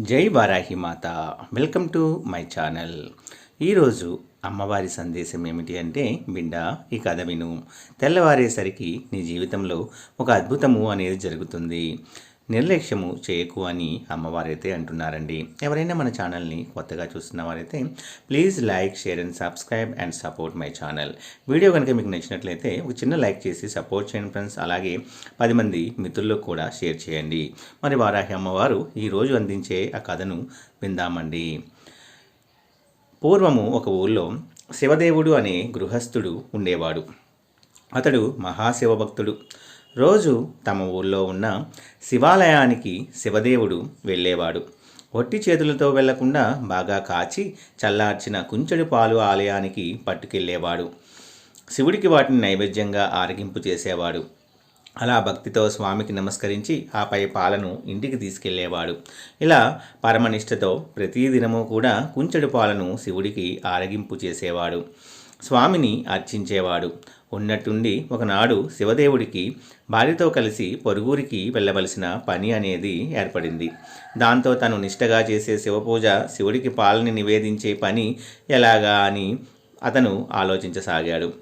జై వారాహి మాత. Welcome to my channel. ఈరోజు అమ్మవారి సందేశం ఏమిటి అంటే బిడ్డ ఈ కథ విను. తెల్లవారేసరికి నీ జీవితంలో ఒక అద్భుతము అనేది జరుగుతుంది. నిర్లక్ష్యము చేయకు అని అమ్మవారైతే అంటున్నారండి. ఎవరైనా మన ఛానల్ని కొత్తగా చూస్తున్న వారైతే please like share and subscribe and support my channel. Video కనుక మీకు నచ్చినట్లయితే ఒక చిన్న లైక్ చేసి సపోర్ట్ చేయండి ఫ్రెండ్స్. అలాగే పది మంది మిత్రులకు కూడా షేర్ చేయండి. మరి వారాహి అమ్మవారు ఈరోజు అందించే ఆ కథను విందామండి. పూర్వము ఒక ఊళ్ళో శివదేవుడు అనే గృహస్థుడు ఉండేవాడు. అతడు మహాశివభక్తుడు. రోజు తమ ఊళ్ళో ఉన్న శివాలయానికి శివదేవుడు వెళ్ళేవాడు. ఒట్టి చేతులతో వెళ్ళకుండా బాగా కాచి చల్లార్చిన కుంచెడు పాలు ఆలయానికి పట్టుకెళ్ళేవాడు. శివుడికి వాటిని నైవేద్యంగా ఆరగింపు చేసేవాడు. అలా భక్తితో స్వామికి నమస్కరించి ఆపై పాలను ఇంటికి తీసుకెళ్ళేవాడు ఇలా పరమనిష్టతో ప్రతిదినము కూడా కుంచెడు పాలను శివుడికి ఆరగింపు చేసేవాడు. స్వామిని అర్చించేవాడు. ఉన్నట్టుండి ఒకనాడు శివదేవుడికి భార్యతో కలిసి పొరుగురికి వెళ్ళవలసిన పని అనేది ఏర్పడింది. దాంతో తను నిష్టగా చేసే శివపూజ శివుడికి పాలని నివేదించే పని ఎలాగా అని అతను ఆలోచించసాగాడు.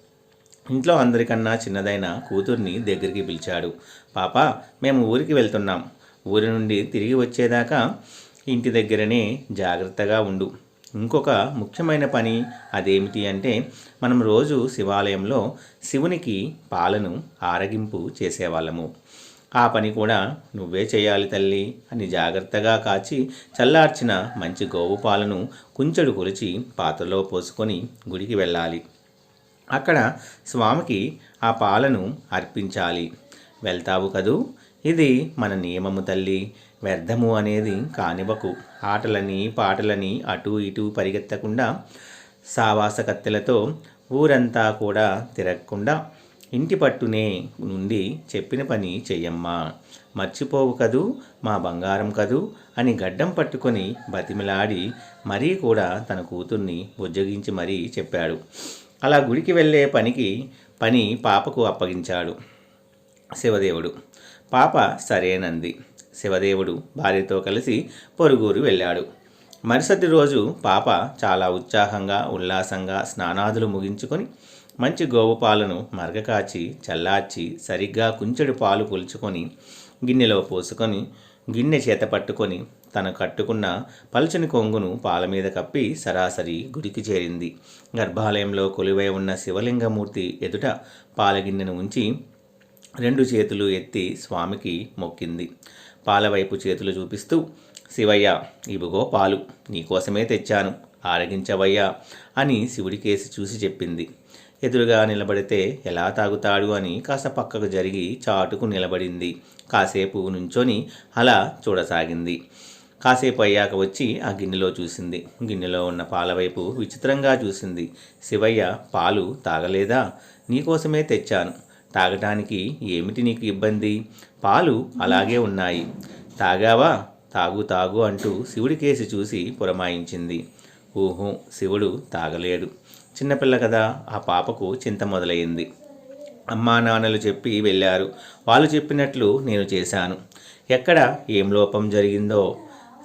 ఇంట్లో అందరికన్నా చిన్నదైన కూతుర్ని దగ్గరికి పిలిచాడు. పాప మేము ఊరికి వెళ్తున్నాం. ఊరి నుండి తిరిగి వచ్చేదాకా ఇంటి దగ్గరనే జాగ్రత్తగా ఉండు. ఇంకొక ముఖ్యమైన పని అదేమిటి అంటే మనం రోజు శివాలయంలో శివునికి పాలను ఆరగింపు చేసేవాళ్ళము. ఆ పని కూడా నువ్వే చేయాలి తల్లి అని జాగ్రత్తగా కాచి చల్లార్చిన మంచి గోవు పాలను కుంచెడు కొలిచి పాత్రలో పోసుకొని గుడికి వెళ్ళాలి. అక్కడ స్వామికి ఆ పాలను అర్పించాలి. వెళ్తావు కదూ? ఇది మన నియమము తల్లి. వ్యర్థము అనేది కానివ్వకు. ఆటలని పాటలని అటు ఇటు పరిగెత్తకుండా సావాస కత్తెలతో ఊరంతా కూడా తిరగకుండా ఇంటి పట్టునే నుండి చెప్పిన పని చెయ్యమ్మా. మర్చిపోవు కదూ మా బంగారం కదూ అని గడ్డం పట్టుకొని బతిమిలాడి మరీ కూడా తన కూతుర్ని బుజ్జగించి మరీ చెప్పాడు. అలా గుడికి వెళ్ళే పనికి పని పాపకు అప్పగించాడు శివదేవుడు. పాప సరేనంది. శివదేవుడు భార్యతో కలిసి పొరుగురు వెళ్ళాడు. మరుసటి రోజు పాప చాలా ఉత్సాహంగా ఉల్లాసంగా స్నానాదులు ముగించుకొని మంచి గోవు పాలను మరగకాచి చల్లార్చి సరిగ్గా కుంచెడు పాలు పులుచుకొని గిన్నెలో పోసుకొని గిన్నె చేత పట్టుకొని తను కట్టుకున్న పలుచని కొంగును పాల మీద కప్పి సరాసరి గుడికి చేరింది. గర్భాలయంలో కొలువై ఉన్న శివలింగమూర్తి ఎదుట పాలగిన్నెను ఉంచి రెండు చేతులు ఎత్తి స్వామికి మొక్కింది. పాలవైపు చేతులు చూపిస్తూ శివయ్య ఇవిగో పాలు నీకోసమే తెచ్చాను ఆరగించవయ్యా అని శివుడి కేసి చూసి చెప్పింది. ఎదురుగా నిలబడితే ఎలా తాగుతాడు అని కాస్త పక్కకు జరిగి చాటుకు నిలబడింది. కాసేపు నుంచొని అలా చూడసాగింది. కాసేపు అయ్యాక వచ్చి ఆ గిన్నెలో చూసింది. గిన్నెలో ఉన్న పాల వైపు విచిత్రంగా చూసింది. శివయ్య పాలు తాగలేదా? నీకోసమే తెచ్చాను. తాగటానికి ఏమిటి నీకు ఇబ్బంది? పాలు అలాగే ఉన్నాయి. తాగావా? తాగు తాగు అంటూ శివుడి కేసి చూసి పురమాయించింది. ఊహు శివుడు తాగలేడు. చిన్నపిల్ల కదా ఆ పాపకు చింత మొదలైంది. అమ్మా నాన్నలు చెప్పి వెళ్ళారు. వాళ్ళు చెప్పినట్లు నేను చేశాను. ఎక్కడ ఏం లోపం జరిగిందో?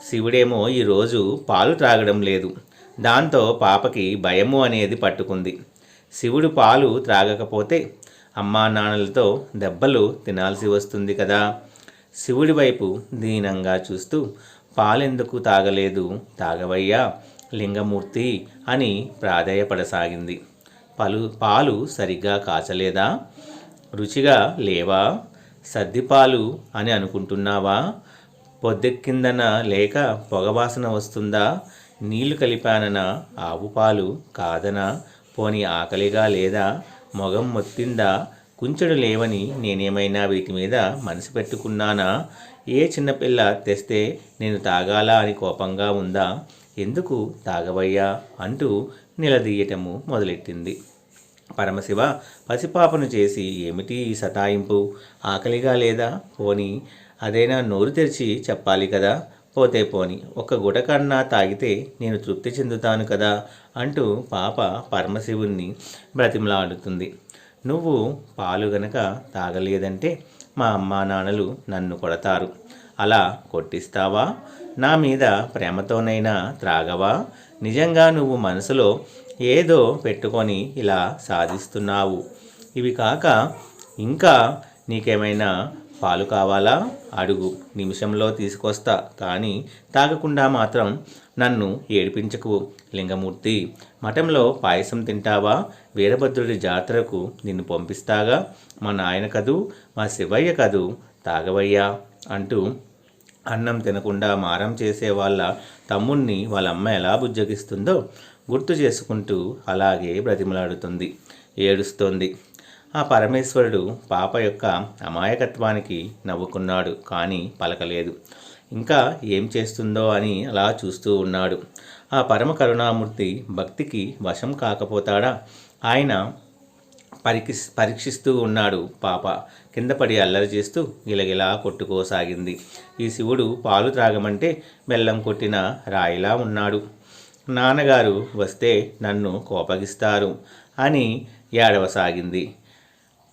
శివుడేమో ఈరోజు పాలు త్రాగడం లేదు. దాంతో పాపకి భయము అనేది పట్టుకుంది. శివుడు పాలు త్రాగకపోతే అమ్మా నాన్నలతో దెబ్బలు తినాల్సి వస్తుంది కదా. శివుడి వైపు దీనంగా చూస్తూ పాలెందుకు తాగలేదు? తాగవయ్యా లింగమూర్తి అని ప్రాధేయపడసాగింది. పలు పాలు సరిగ్గా కాచలేదా? రుచిగా లేవా? సర్దిపాలు అని అనుకుంటున్నావా? పొద్దెక్కిందన లేక పొగవాసన వస్తుందా? నీళ్ళు కలిపానన ఆవు పాలు కాదనా? పోని ఆకలిగా లేదా? మొగం మొత్తిందా కుంచెడు లేవని నేనేమైనా వీటి మీద మనసు పెట్టుకున్నానా? ఏ చిన్నపిల్ల తెస్తే నేను తాగాలా అని కోపంగా ఉందా? ఎందుకు తాగవయ్యా? అంటూ నిలదీయటము మొదలెట్టింది. పరమశివ పసిపాపను చేసి ఏమిటి ఈ సతాయింపు? ఆకలిగా లేదా? పోని అదైనా నోరు తెరిచి చెప్పాలి కదా? పోతే పోని ఒక గుటకన్నా తాగితే నేను తృప్తి చెందుతాను కదా అంటూ పాప పరమశివుణ్ణి బ్రతిమలాడుతుంది. నువ్వు పాలు గనక తాగలేదంటే మా అమ్మా నాన్నలు నన్ను కొడతారు. అలా కొట్టిస్తావా? నా మీద ప్రేమతోనైనా త్రాగవా? నిజంగా నువ్వు మనసులో ఏదో పెట్టుకొని ఇలా సాధిస్తున్నావు. ఇవి కాక ఇంకా నీకేమైనా పాలు కావాలా? అడుగు. నిమిషంలో తీసుకొస్తా. కానీ తాగకుండా మాత్రం నన్ను ఏడిపించకు లింగమూర్తి. మఠంలో పాయసం తింటావా? వీరభద్రుడి జాతరకు నిన్ను పంపిస్తాగా. మా నాయన కదూ? మా శివయ్య కదూ? తాగవయ్యా అంటూ అన్నం తినకుండా మారం చేసే వాళ్ళ తమ్ముణ్ణి వాళ్ళ అమ్మ ఎలా బుజ్జగిస్తుందో గుర్తు చేసుకుంటూ అలాగే బ్రతిమలాడుతుంది. ఏడుస్తోంది. ఆ పరమేశ్వరుడు పాప యొక్క అమాయకత్వానికి నవ్వుకున్నాడు కానీ పలకలేదు. ఇంకా ఏం చేస్తుందో అని అలా చూస్తూ ఉన్నాడు. ఆ పరమ కరుణామూర్తి భక్తికి వశం కాకపోతాడా? ఆయన పరీక్షి పరీక్షిస్తూ ఉన్నాడు పాప. కింద పడి అల్లరి చేస్తూ గిలగిలా కొట్టుకోసాగింది. ఈ శివుడు పాలు త్రాగమంటే బెల్లం కొట్టిన రాయిలా ఉన్నాడు. నాన్నగారు వస్తే నన్ను కోపగిస్తారు అని ఏడవసాగింది.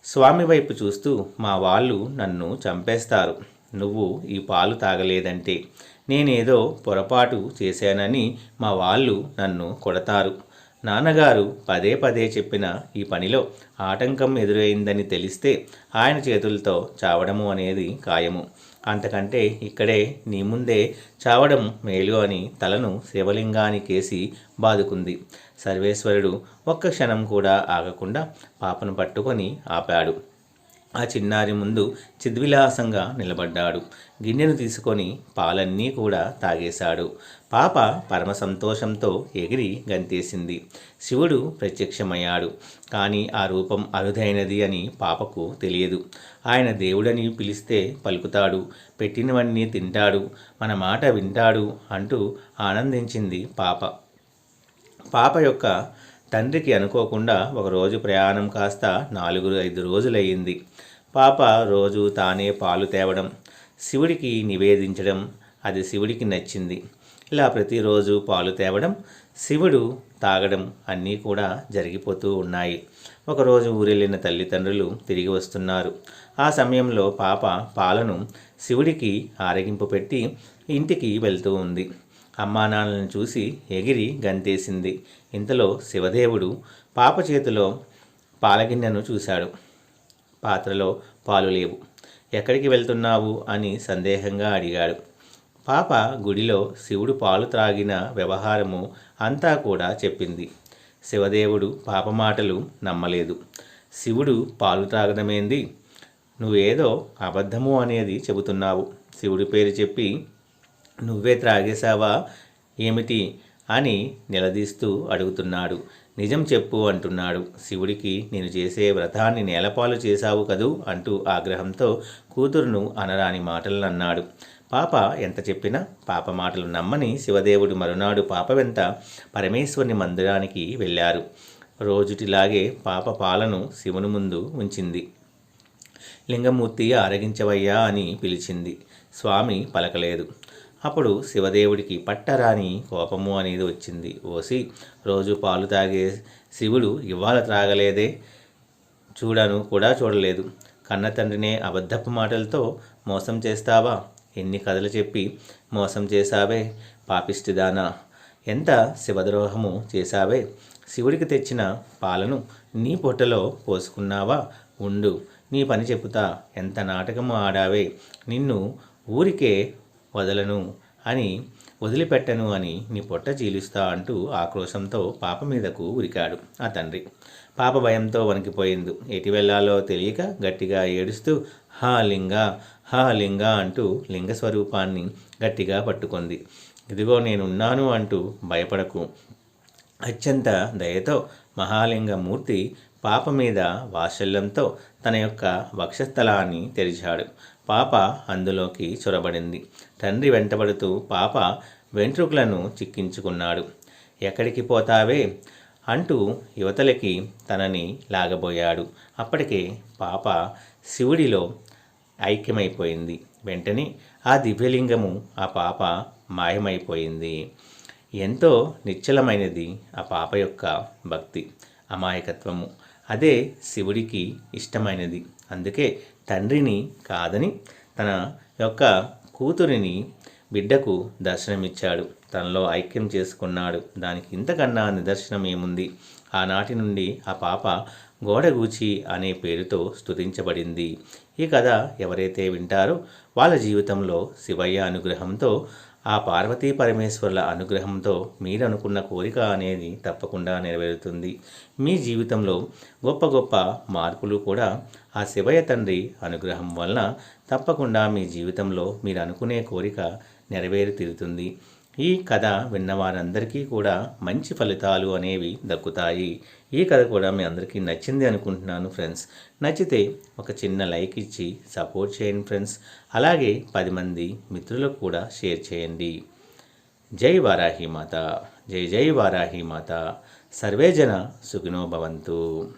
స్వామి వైపు చూస్తూ మా వాళ్ళు నన్ను చంపేస్తారు. నువ్వు ఈ పాలు తాగలేదంటే నేనేదో పొరపాటు చేశానని మా వాళ్ళు నన్ను కొడతారు. నాన్నగారు పదే పదే చెప్పిన ఈ పనిలో ఆటంకం ఎదురైందని తెలిస్తే ఆయన చేతులతో చావడము అనేది ఖాయము. అంతకంటే ఇక్కడే నీ ముందే చావడం మేలు అని తలను శివలింగానికేసి బాదుకుంది. సర్వేశ్వరుడు ఒక్క క్షణం కూడా ఆగకుండా పాపను పట్టుకొని ఆపాడు. ఆ చిన్నారి ముందు చిద్విలాసంగా నిలబడ్డాడు. గిన్నెను తీసుకొని పాలన్నీ కూడా తాగేశాడు. పాప పరమ సంతోషంతో ఎగిరి గంతేసింది. శివుడు ప్రత్యక్షమయ్యాడు. కానీ ఆ రూపం అరుదైనది అని పాపకు తెలియదు. ఆయన దేవుడని పిలిస్తే పలుకుతాడు. పెట్టినవన్నీ తింటాడు. మన మాట వింటాడు అంటూ ఆనందించింది పాప. పాప యొక్క తండ్రికి అనుకోకుండా ఒకరోజు ప్రయాణం కాస్త నాలుగు ఐదు రోజులయ్యింది. పాప రోజు తానే పాలు తేవడం శివుడికి నివేదించడం అది శివుడికి నచ్చింది. ఇలా ప్రతిరోజు పాలు తేవడం శివుడు తాగడం అన్నీ కూడా జరిగిపోతూ ఉన్నాయి. ఒకరోజు ఊరెళ్ళిన తల్లిదండ్రులు తిరిగి వస్తున్నారు. ఆ సమయంలో పాప పాలను శివుడికి ఆరగింపు పెట్టి ఇంటికి వెళ్తూ ఉంది. అమ్మా నాన్నలను చూసి ఎగిరి గంతేసింది. ఇంతలో శివదేవుడు పాప చేతిలో పాలగిన్నెను చూశాడు. పాత్రలో పాలు లేవు. ఎక్కడికి వెళ్తున్నావు? అని సందేహంగా అడిగాడు. పాప గుడిలో శివుడు పాలు త్రాగిన వ్యవహారము అంతా కూడా చెప్పింది. శివదేవుడు పాప మాటలు నమ్మలేదు. శివుడు పాలు త్రాగడమేంది? నువ్వేదో అబద్ధము అనేది చెబుతున్నావు. శివుడి పేరు చెప్పి నువ్వే త్రాగేశావా? ఏమిటి? అని నిలదీస్తూ అడుగుతున్నాడు. నిజం చెప్పు అంటున్నాడు. శివుడికి నేను చేసే వ్రతాన్ని నేలపాలు చేశావు కదూ? అంటూ ఆగ్రహంతో కూతురును అనరాని మాటలను అన్నాడు పాప ఎంత చెప్పినా పాప మాటలు నమ్మని శివదేవుడు మరునాడు పాప వెంట పరమేశ్వరుని మందిరానికి వెళ్ళారు. రోజుటిలాగే పాప పాలను శివుని ముందు ఉంచింది. లింగమూర్తి ఆరగించవయ్యా అని పిలిచింది. స్వామి పలకలేదు. అప్పుడు శివదేవుడికి పట్టరాని కోపము అనేది వచ్చింది. ఓసి రోజు పాలు తాగే శివుడు ఇవాళ త్రాగలేదే? చూడను కూడా చూడలేదు. కన్న తండ్రినే అబద్ధపు మాటలతో మోసం చేస్తావా? ఎన్ని కథలు చెప్పి మోసం చేశావే పాపిష్టిదానా? ఎంత శివద్రోహము చేశావే? శివుడికి తెచ్చిన పాలను నీ పొట్టలో పోసుకున్నావా? ఉండు నీ పని చెబుతా. ఎంత నాటకము ఆడావే? నిన్ను ఊరికే వదలను అని వదిలిపెట్టను అని నీ పొట్ట చీలుస్తా అంటూ ఆక్రోశంతో పాప మీదకు ఉరికాడు ఆ తండ్రి. పాప భయంతో వణికిపోయింది. ఎటు వెళ్ళాలో తెలియక గట్టిగా ఏడుస్తూ హా లింగా హా లింగ అంటూ లింగ స్వరూపాన్ని గట్టిగా పట్టుకుంది. ఇదిగో నేనున్నాను అంటూ భయపడకు. అత్యంత దయతో మహాలింగమూర్తి పాప మీద వాత్సల్యంతో తన యొక్క వక్షస్థలాన్ని తెరిచాడు. పాప అందులోకి చొరబడింది. తండ్రి వెంటబడుతూ పాప వెంట్రుకలను చిక్కించుకున్నాడు. ఎక్కడికి పోతావే? అంటూ యువతలకి తనని లాగబోయాడు. అప్పటికే పాప శివుడిలో ఐక్యమైపోయింది. వెంటనే ఆ దివ్యలింగము ఆ పాప మాయమైపోయింది. ఎంతో నిశ్చలమైనది ఆ పాప యొక్క భక్తి అమాయకత్వము. అదే శివుడికి ఇష్టమైనది. అందుకే తండ్రిని కాదని తన యొక్క కూతురిని బిడ్డకు దర్శనమిచ్చాడు. తనలో ఐక్యం చేసుకున్నాడు. దానికి ఇంతకన్నా నిదర్శనం ఏముంది ఆనాటి నుండి ఆ పాప గోడగూచి అనే పేరుతో స్తుతించబడింది. ఈ కథ ఎవరైతే వింటారో వాళ్ళ జీవితంలో శివయ్య అనుగ్రహంతో ఆ పార్వతీ పరమేశ్వరుల అనుగ్రహంతో మీరు అనుకున్న కోరిక అనేది తప్పకుండా నెరవేరుతుంది. మీ జీవితంలో గొప్ప గొప్ప మార్పులు కూడా ఆ శివయ్య తండ్రి అనుగ్రహం వలన తప్పకుండా మీ జీవితంలో మీరు అనుకునే కోరిక నెరవేరి తీరుతుంది. ఈ కథ విన్న వారందరికీ కూడా మంచి ఫలితాలు అనేవి దక్కుతాయి. ఈ కథ కూడా మీ అందరికీ నచ్చింది అనుకుంటున్నాను ఫ్రెండ్స్. నచ్చితే ఒక చిన్న లైక్ ఇచ్చి సపోర్ట్ చేయండి ఫ్రెండ్స్. అలాగే పది మంది మిత్రులకు కూడా షేర్ చేయండి. జై వారాహి మాత. జై జై వారాహి మాత. సర్వేజన సుఖినో భవంతు.